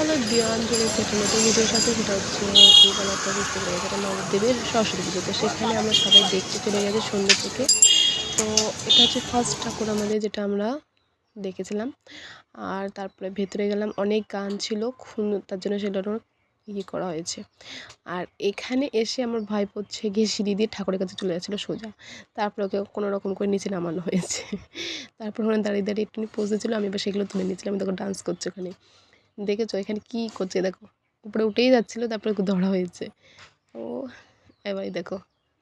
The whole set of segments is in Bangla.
হলো দেওয়াঞ্জলির সেটা নতুন ভিডিওর সাথে সেটা হচ্ছে কী বলা বুঝতে পেরে গেছে নবদ্বীপের সরস্বতী পুজো। তো সেখানে আমরা সবাই দেখতে চলে গেছি সন্ধ্যে থেকে। তো এটা হচ্ছে ফার্স্ট ঠাকুর আমাদের যেটা আমরা দেখেছিলাম। আর তারপরে ভেতরে গেলাম, অনেক গান ছিল, খুন- তার জন্য সেটা ইয়ে করা হয়েছে। আর এখানে এসে আমার ভাই পড়ছে গিয়ে সিঁড়ি দিয়ে ঠাকুরের কাছে চলে যাচ্ছিল সোজা। তারপরে ওকে কোনো রকম করে নিচে নামানো হয়েছে। তারপর ওখানে দাঁড়িয়ে দাঁড়িয়ে একটু পোজে ছিল, আমি এবার সেগুলো তুলে নিয়েছিলাম তখন ডান্স করছে ওখানে। দেখেছ? এখানে কী করছে দেখো? উপরে উঠেই যাচ্ছিল, তারপরে ধরা হয়েছে। ও, এবারে দেখো,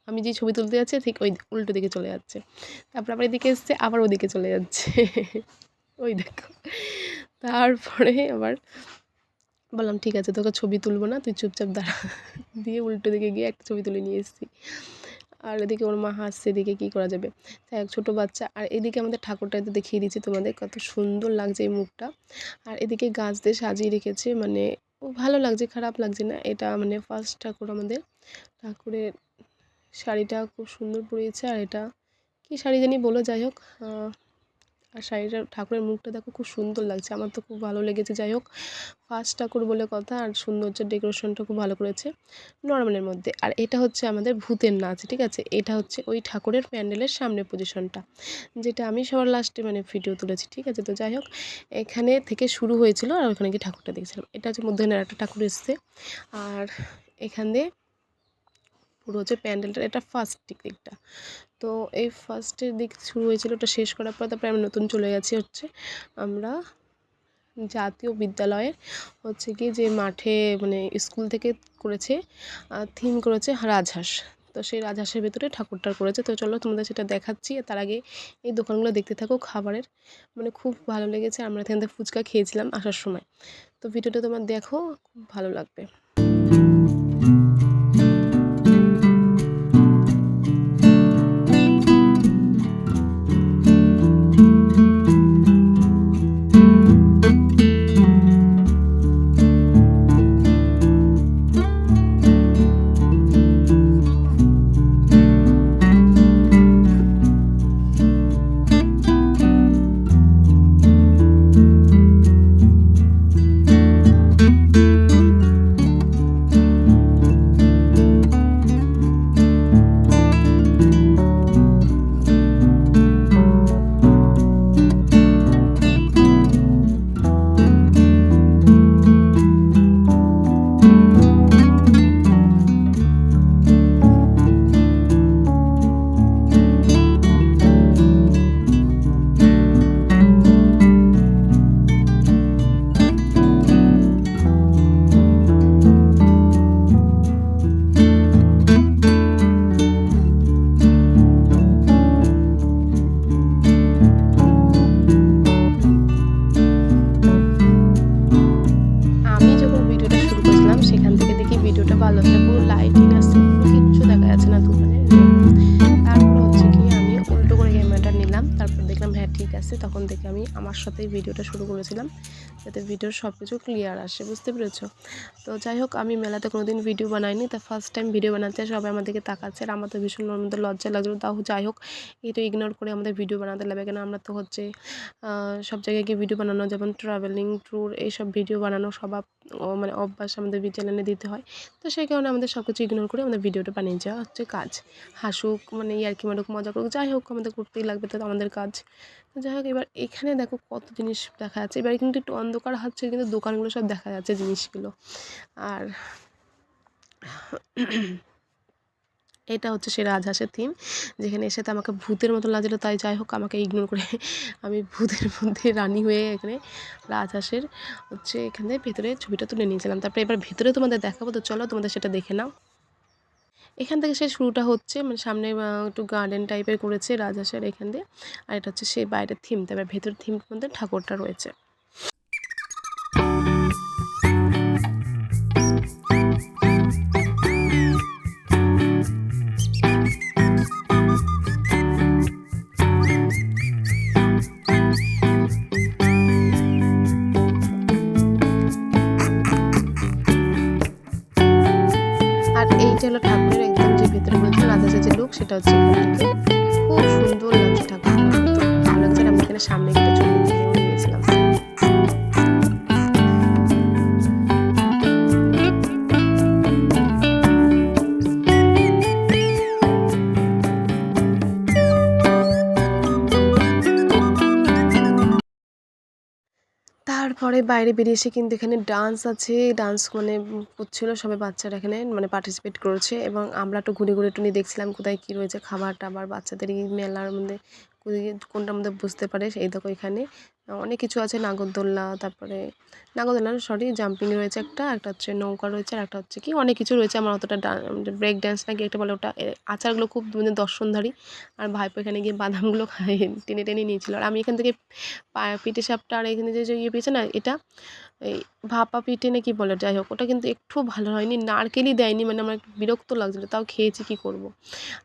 আমি যে ছবি তুলতে যাচ্ছি, ঠিক ওই উল্টো দিকে চলে যাচ্ছে। তারপর আবার এদিকে এসছে, আবার ওদিকে চলে যাচ্ছে। ওই দেখো। তারপরে আবার বললাম, ঠিক আছে, তোকে ছবি তুলবো না, তুই চুপচাপ দাঁড়া। দিয়ে উল্টো দিকে গিয়ে একটা ছবি তুলে নিয়ে এসেছি। আর এদিকে ওর মা হাসছে, এদিকে কী করা যাবে? তাই এক ছোটো বাচ্চা, আর এদিকে আমাদের ঠাকুরটা তো দেখিয়ে দিচ্ছি তোমাদের কত সুন্দর লাগছে এই মুখটা। আর এদিকে গাছ দিয়ে সাজিয়ে রেখেছে মানে ও ভালো লাগছে, খারাপ লাগছে না, এটা মানে ফার্স্ট ঠাকুর আমাদের। ঠাকুরের শাড়িটা খুব সুন্দর পরিয়েছে আর এটা কি শাড়ি জানি বলো, যাই হোক আর শাড়িটার ঠাকুরের মুখটা দেখো খুব সুন্দর লাগছে। আমার তো খুব ভালো লেগেছে, যাই হোক। ফার্স্ট ঠাকুর বলে কথা আর সৌন্দর্যের ডেকোরেশনটা খুব ভালো করেছে নর্মালের মধ্যে। আর এটা হচ্ছে আমাদের ভূতের নাচ, ঠিক আছে? এটা হচ্ছে ওই ঠাকুরের প্যান্ডেলের সামনে পজিশনটা যেটা আমি সবার লাস্টে মানে ভিডিও তুলেছি, ঠিক আছে? তো যাই হোক, এখানে থেকে শুরু হয়েছিল আর ওখানে গিয়ে ঠাকুরটা দেখছিলাম। এটা হচ্ছে মধ্যখানের একটা ঠাকুর এসছে। আর এখান দিয়ে পুরো হচ্ছে প্যান্ডেলটা, এটা ফার্স্ট দিকটা। তো এই ফার্স্টের দিক শুরু হয়েছিল, ওটা শেষ করার পর তারপরে আমি নতুন চলে গেছি হচ্ছে আমরা জাতীয় বিদ্যালয়ের হচ্ছে কি যে মাঠে মানে স্কুল থেকে করেছে থিম করেছে রাজহাঁস। তো সেই রাজহাঁসের ভেতরে ঠাকুরটার করেছে। তো চলো তোমাদের সেটা দেখাচ্ছি। তার আগে এই দোকানগুলো দেখতে থাকো, খাবারের। মানে খুব ভালো লেগেছে। আমরা এখান থেকে ফুচকা খেয়েছিলাম আসার সময়। তো ভিডিওটা তোমার দেখো, খুব ভালো লাগবে। তখন থেকে আমি আমার সাথেই ভিডিওটা শুরু করেছিলাম। যাতে ভিডিওর সব কিছু ক্লিয়ার আসে, বুঝতে পেরেছ? তো যাই হোক, আমি মেলাতে কোনো দিন ভিডিও বানাইনি, তা ফার্স্ট টাইম ভিডিও বানাতে সবাই আমাদেরকে তাকাচ্ছে আর আমার তো ভীষণ মধ্যে লজ্জা লাগছিল তাও যাই হোক এটা ইগনোর করে আমাদের ভিডিও বানাতে লাগবে কেন? আমরা তো হচ্ছে সব জায়গায় গিয়ে ভিডিও বানানো, যেমন ট্রাভেলিং ট্যুর এইসব ভিডিও বানানো স্বভাব মানে অভ্যাস আমাদের চ্যানেলে দিতে হয়। তো সেই কারণে আমাদের সব কিছু ইগনোর করে আমাদের ভিডিওটা বানিয়ে যাওয়া হচ্ছে কাজ। হাসুক মানে ইয়ার্কি মারুক, মজা করুক, যাই হোক, আমাদের করতেই লাগবে, তো আমাদের কাজ। তো যাই হোক, এবার এখানে দেখো কত জিনিস দেখা যাচ্ছে। এবার কিন্তু একটু অন্ধকার হচ্ছে কিন্তু দোকানগুলো সব দেখা যাচ্ছে জিনিসগুলো। আর এটা হচ্ছে সে রাজহাঁসের থিম যেখানে এসে তো আমাকে ভূতের মতো লাগছিল, তাই যাই হোক আমাকে ইগনোর করে আমি ভূতের মধ্যে রানি হয়ে এখানে রাজহাঁসের হচ্ছে এখানে ভেতরে ছবিটা তুলে নিয়েছিলাম। তারপরে এবার ভেতরে তোমাদের দেখাবো, তো চলো তোমাদের সেটা দেখে নাও। এখান থেকে সে শুরুটা হচ্ছে মানে সামনে একটু গার্ডেন টাইপের করেছে রাজহাঁসের এখান দিয়ে, আর এটা হচ্ছে সেই বাইরের থিম তারপর ভেতরের থিম মধ্যে ঠাকুরটা রয়েছে। আর এইটা হলো ঠাকুরের একদম যে ভেতরে বলছে রাজা যে লোক, সেটা হচ্ছে খুব সুন্দর লাগছে ঠাকুর। ভালো লাগছে আমি এখানে সামনে একটা ছবি পরে বাইরে বেরিয়ে এসে কিন্তু এখানে ডান্স আছে। ডান্স মানে করছিল সবাই বাচ্চারা এখানে মানে পার্টিসিপেট করেছে এবং আমরা একটু ঘুরে ঘুরে টুনি দেখছিলাম কোথায় কী রয়েছে খাবার টাবার বাচ্চাদের মেলার মধ্যে কোনটার মধ্যে বুঝতে পারে? এই দেখো এখানে। অনেক কিছু আছে, নাগরদোল্লা, তারপরে নাগরদোল্লা সরি জাম্পিং রয়েছে একটা একটা হচ্ছে নৌকা রয়েছে আর একটা হচ্ছে কি, অনেক কিছু রয়েছে আমার অতটা ব্রেক ড্যান্স নাকি একটা বলে ওটা আচারগুলো খুব মানে দর্শনধারী। আর ভাইপো এখানে গিয়ে বাদামগুলো খাই টেনে টেনে নিয়েছিল আর আমি এখান থেকে পিঠে সাপটা আর এখানে যে ইয়ে পেয়েছে না, এটা, এই ভাপা পিঠে না কি বলে, যাই হোক, ওটা কিন্তু একটু ভালো হয়নি, নারকেলই দেয়নি মানে আমার একটু বিরক্ত লাগছিল, তাও খেয়েছি কি করব।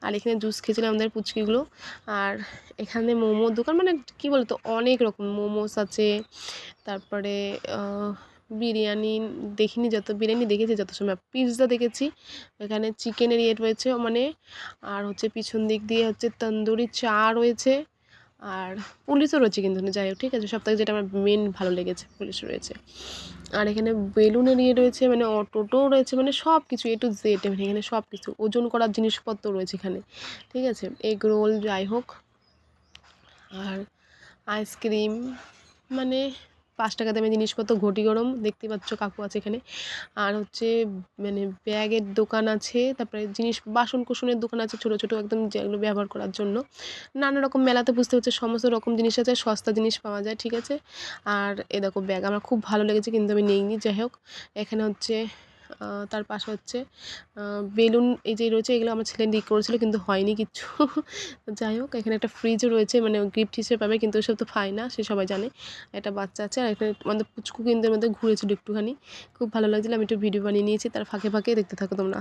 আর এখানে জুস খেয়েছিলাম আমাদের পুচকিগুলো। আর এখানে মোমোর দোকান মানে কি বলতো, অনেক রকম মোমোস আছে, তারপরে বিরিয়ানি দেখিনি যত, বিরিয়ানি দেখেছি যত সময়, পিৎজা দেখেছি, এখানে চিকেনের ইয়ে রয়েছে মানে আর হচ্ছে পিছন দিক দিয়ে হচ্ছে তন্দুরি চা রয়েছে, আর পুলিশও রয়েছে কিন্তু, যাই হোক, ঠিক আছে সব থেকে যেটা আমার মেন ভালো লেগেছে পুলিশ রয়েছে। আর এখানে বেলুনের ইয়ে রয়েছে মানে অটোটোও রয়েছে মানে সব কিছু এ টু জেড মানে এখানে সব কিছু ওজন করার জিনিসপত্র রয়েছে এখানে, ঠিক আছে, এগ রোল যাই হোক, আর আইসক্রিম মানে পাঁচ টাকা দামে জিনিসপত্র, ঘটি গরম, দেখতে পাচ্ছ কাকু আছে এখানে। আর হচ্ছে মানে ব্যাগের দোকান আছে, তারপরে জিনিস, বাসন কুসনের দোকান আছে ছোটো ছোটো একদম, যেগুলো ব্যবহার করার জন্য। নানা রকম মেলাতে বুঝতে হচ্ছে, সমস্ত রকম জিনিস আছে, সস্তা জিনিস পাওয়া যায়, ঠিক আছে? আর এ দেখো, ব্যাগ আমার খুব ভালো লেগেছে, কিন্তু আমি নিইনি, যাই হোক। এখানে হচ্ছে তার পাশে হচ্ছে বেলুন এই যে রয়েছে, এগুলো আমার ছেলে লিক করেছিল, কিন্তু হয়নি কিছু। যাই হোক, এখানে একটা ফ্রিজও রয়েছে মানে গিফট হিসেবে পাবে, কিন্তু ওসব তো পায় না, সে সবাই জানে। একটা বাচ্চা আছে, আর এখানে আমাদের পুচকু কিন্তু মধ্যে ঘুরেছিল একটুখানি। খুব ভালো লাগছিল, আমি একটু ভিডিও বানিয়ে নিয়েছি, তার ফাঁকে ফাঁকে দেখতে থাকো তোমরা।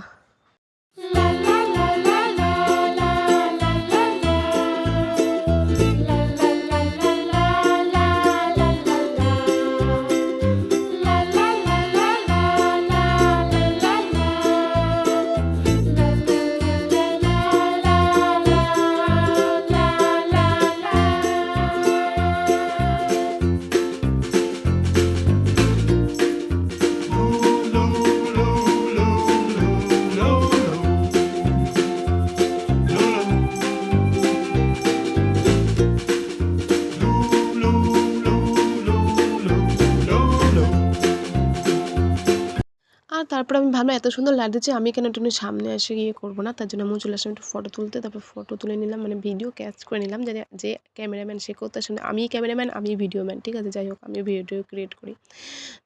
তারপর আমি ভাবলাম, এত সুন্দর দিচ্ছে আমি কেন একটু সামনে এসে গিয়ে করব না? তার জন্য আমি চলে আসলাম একটু ফটো তুলতে। তারপর ফটো তুলে নিলাম মানে ভিডিও ক্যাচ করে নিলাম যে যে ক্যামেরাম্যান সে করতে আসলে আমি ক্যামেরাম্যান আমি ভিডিও ম্যান ঠিক আছে? যাই হোক, আমি ভিডিও ক্রিয়েট করি।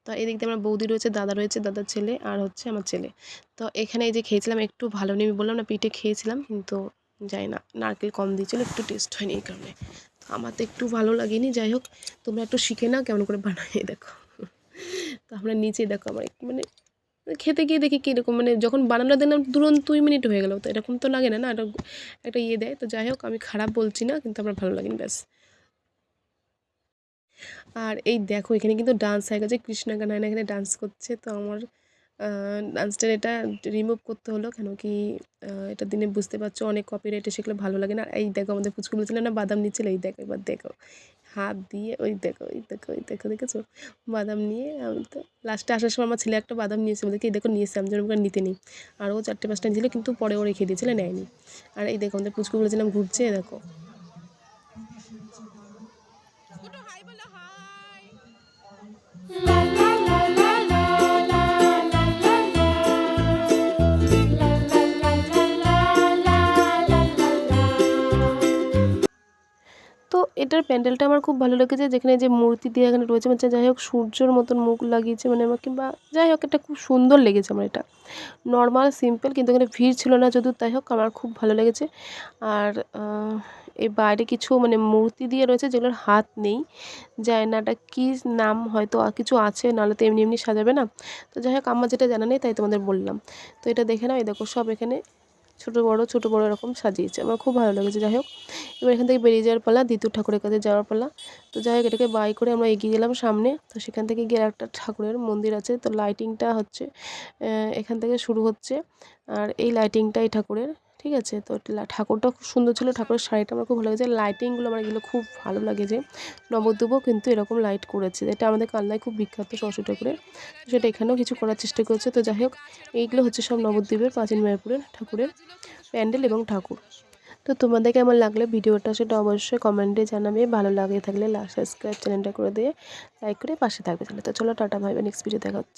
তো এদিক দিয়ে আমার বৌদি রয়েছে, দাদা রয়েছে, দাদার ছেলে আর হচ্ছে আমার ছেলে। তো এখানে এই যে খেয়েছিলাম, একটু ভালো নেই বললাম না পিঠে খেয়েছিলাম, কিন্তু যাই না, নারকেল কম দিয়েছিলো, একটু টেস্ট হয়নি এই কারণে। তো আমার তো একটু ভালো লাগেনি, যাই হোক, তোমরা একটু শিখে নাও কেমন করে বানাই দেখো। তো আমরা নিচে, দেখো, আমার মানে খেতে গিয়ে দেখি কীরকম মানে যখন বানানো দিলাম তুরন্ত দুই মিনিট হয়ে গেল, তো এরকম তো লাগে না না, এটা একটা ইয়ে দেয়, তো যাই হোক আমি খারাপ বলছি না, কিন্তু আমার ভালো লাগেনি, ব্যাস। আর এই দেখো, এখানে কিন্তু ডান্স হয়ে গেছে, কৃষ্ণা গানায়না এখানে ডান্স করছে, তো আমার ডান্সটার এটা রিমুভ করতে হলো, কেন কি এটা দিনে বুঝতে পারছ, অনেক কপিরাইট সেগুলো ভালো লাগে না এই দেখো আমাদের পুচকু বলছিল না, বাদাম নিচ্ছিল, এই দেখো, এবার দেখো। হাত দিয়ে ওই দেখো ওই দেখো ওই দেখো, দেখেছ? বাদাম নিয়ে আমি তো লাস্টে আসার সময় আমার ছেলে একটা বাদাম নিয়েছে বলে এই দেখো নিয়েছে, আমি যেন নিতে নিই। আর ও চারটে পাঁচটা নিয়েছিল, কিন্তু পরে ও রেখে দিয়েছিল, নেয়নি। আর এই দেখো আমাদের পুচকু বলেছিলাম, ঘুরছে দেখো। প্যান্ডেলটা আমার খুব ভালো লেগেছে। যেখানে যে মূর্তি দিয়ে এখানে রয়েছে মানে যাই হোক সূর্যর মতন মুখ লাগিয়েছে মানে আমার কিংবা যাই হোক এটা খুব সুন্দর লেগেছে আমার এটা। নর্মাল সিম্পল কিন্তু এখানে ভিড় ছিল না, যদিও তাই হোক আমার খুব ভালো লেগেছে। আর এই বাইরে কিছু মানে মূর্তি দিয়ে রয়েছে, যেগুলোর হাত নেই। যায় না এটা কী নাম, হয়তো আর কিছু আছে, নাহলে তো এমনি এমনি সাজাবে না। তো যাই হোক, আমার যেটা জানা নেই, তাই তোমাদের বললাম। তো এটা দেখে নাও, এই দেখো সব এখানে ছোটো বড় ছোটো বড় এরকম সাজিয়েছে, আমার খুব ভালো লেগেছে, যাই হোক। এবার এখান থেকে বেরিয়ে যাওয়ার পালা, দ্বিতীয় ঠাকুরের কাছে যাওয়ার পালা। তো যাই হোক, এটাকে বাই করে আমরা এগিয়ে গেলাম সামনে। তো সেখান থেকে গিয়ে একটা ঠাকুরের মন্দির আছে। তো লাইটিংটা হচ্ছে এখান থেকে শুরু হচ্ছে। আর এই লাইটিংটা এই ঠাকুরের, ঠিক আছে? তো ঠাকুরটা খুব সুন্দর ছিল। ঠাকুরের শাড়িটা আমার খুব ভালো লেগেছে। লাইটিংগুলো আমার এগুলো খুব ভালো লাগে যে, নবদ্বীপও কিন্তু এরকম লাইট করেছে। এটা আমাদের কালনায় খুব বিখ্যাত সরস্বতী ঠাকুরের। তো সেটা এখানেও কিছু করার চেষ্টা করেছে। তো যাই হোক, এইগুলো হচ্ছে সব নবদ্বীপের, প্রাচীন মায়াপুরের ঠাকুরের প্যান্ডেল এবং ঠাকুর। তো তোমাদের কেমন লাগল ভিডিওটা সেটা অবশ্যই কমেন্টে জানাবে। ভালো লাগে থাকলে সাবস্ক্রাইব চ্যানেলটা করে দিয়ে লাইক করে পাশে থাকবে তাহলে। তো চলো টাটা ভাইবে নেক্সট ভিডিও দেখা হচ্ছে।